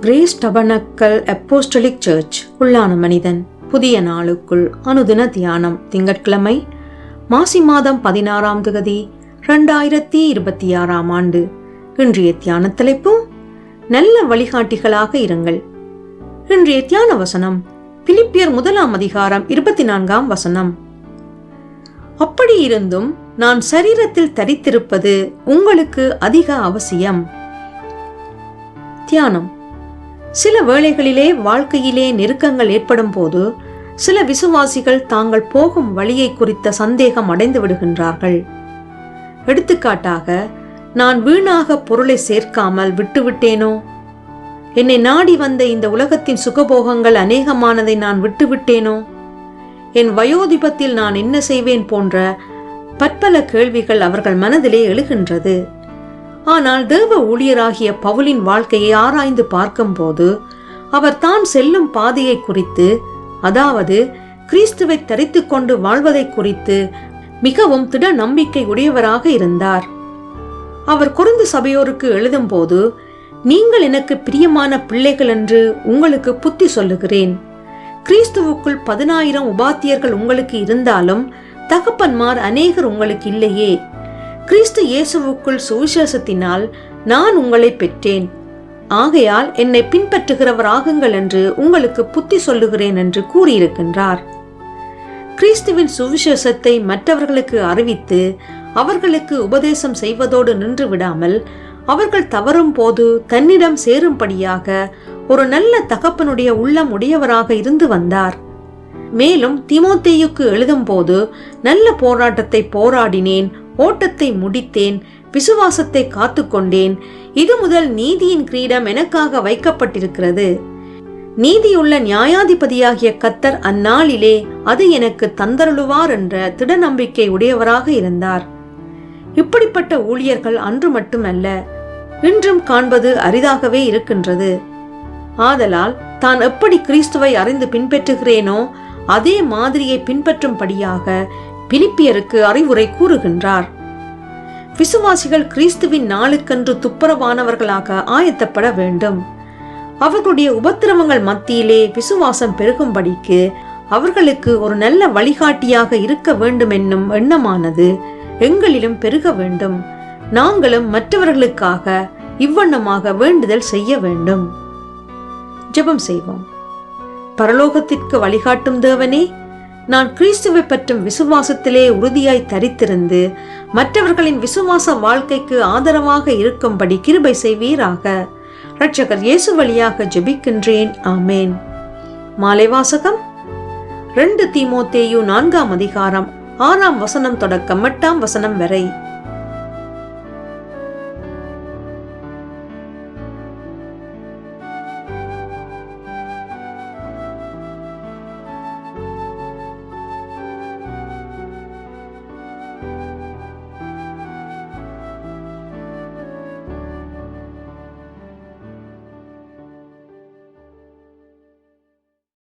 Grace tabernacle apostolic search உள்ளான மனிதன். புதிய நாளுக்குள் அனுதின தியானம் திங்கட்கிழமை மாசி மாதம் பதினாறாம் தொகுதி ரெண்டாயிரத்தி இருபத்தி ஆறாம் ஆண்டு. இன்றைய தியான தலைப்பு நல்ல வழிகாட்டிகளாக இருங்கள். இன்றைய தியான வசனம் பிலிப்பியர் முதலாம் அதிகாரம் இருபத்தி நான்காம் வசனம். அப்படி இருந்தும் நான் சரீரத்தில் தரித்திருப்பது உங்களுக்கு அதிக அவசியம். தியானம். சில வேளைகளிலே வாழ்க்கையிலே நெருக்கங்கள் ஏற்படும் போது சில விசுவாசிகள் தாங்கள் போகும் வழியை குறித்த சந்தேகம் அடைந்து விடுகின்றார்கள். எடுத்துக்காட்டாக நான் வீணாக பொருளை சேர்க்காமல் விட்டுவிட்டேனோ? என்னை நாடி வந்த இந்த உலகத்தின் சுகபோகங்கள் அநேகமானதை நான் விட்டுவிட்டேனோ? என் வயோதிபத்தில் நான் என்ன செய்வேன் போன்ற பற்பல கேள்விகள் அவர்கள் மனதிலே எழுகின்றது. ஆனால் தேவ ஊழியராகிய பவுலின் வாழ்க்கையை ஆராய்ந்து பார்க்கும்போது அவர் தான் செல்லும் பாதையை குறித்து அதாவது கிறிஸ்துவை தரித்து கொண்டு வாழ்வதை குறித்து மிகவும் திட நம்பிக்கை உடையவராக இருந்தார். அவர் குறுந்து சபையோருக்கு எழுதும்போது நீங்கள் எனக்கு பிரியமான பிள்ளைகள் என்று உங்களுக்கு புத்தி சொல்லுகிறேன். கிறிஸ்துவுக்குள் பதினாயிரம் உபாத்தியர்கள் உங்களுக்கு இருந்தாலும் தகப்பன்மார் அநேகர் உங்களுக்கு இல்லையே. கிறிஸ்து இயேசுவுக்குள் சுவிசேஷத்தினால் நான் உங்களை பெற்றேன். ஆகையால் என்னை பின்பற்றுகிறவராகுங்கள் என்று உங்களுக்கு புத்தி சொல்லுகிறேன் என்று கூறியிருக்கின்றார். கிறிஸ்துவின் சுவிசேஷத்தை மற்றவர்களுக்கு அறிவித்து அவர்களுக்கு உபதேசம் செய்வதோடு நின்று விடாமல் அவர்கள் தவறும் போது தன்னிடம் சேரும்படியாக ஒரு நல்ல தகப்பனுடைய உள்ளம் உடையவராக இருந்து வந்தார். மேலும் திமோத்தேயுக்கு எழுதும்போது நல்ல போராட்டத்தை போராடினேன் ஓட்டத்தை முடித்தேன் விசுவாசத்தை காத்துக்கொண்டேன். இது முதல் நீதியின் கிரீடம் எனக்காக வைக்கப்பட்டிருக்கிறது. நீதியுள்ள நியாயாதிபதியாகிய கத்தர் அந்நாளிலே அது எனக்கு தந்தருளுவார் என்ற திட நம்பிக்கை உடையவராக இருந்தார். இப்படிப்பட்ட ஊழியர்கள் அன்று மட்டுமல்ல இன்றும் காண்பது அரிதாகவே இருக்கின்றது. ஆதலால் தான் எப்படி கிறிஸ்துவை அறிந்து பின்பற்றுகிறேனோ அதே மாதிரியை பின்பற்றும்படியாக பிலிப்பியருக்கு அறிவுரை கூறுகின்றார். விசுவாசிகள் கிறிஸ்துவின் நாளுக்கன்று துப்புரவானவர்களாக ஆயத்தப்பட வேண்டும். அவர்களுடைய உபத்திரவங்கள் மத்தியிலே விசுவாசம் பெருகும்படிக்கு அவர்களுக்கு ஒரு நல்ல வழிகாட்டியாக இருக்க வேண்டும் என்னும் எண்ணமானது எங்களிலும் பெருக வேண்டும். நாங்களும் மற்றவர்களுக்காக இவ்வண்ணமாக வேண்டுதல் செய்ய வேண்டும். ஜெபம் செய்வோம். பரலோகத்திற்கு வழிகாட்டும் தேவனே நான் கிறிஸ்துவை பற்றும் விசுவாசத்திலே உறுதியாய் தரித்திருந்து மற்றவர்களின் விசுவாச வாழ்க்கைக்கு ஆதரவாக இருக்கும்படி கிருபை செய்வீராக. ரட்சகர் இயேசு வழியாக ஜெபிக்கின்றேன். ஆமேன். மாலை வாசகம் ரெண்டு தீமோத்தேயு நான்காம் அதிகாரம் ஆறாம் வசனம் தொடக்கம் எட்டாம் வசனம் வரை.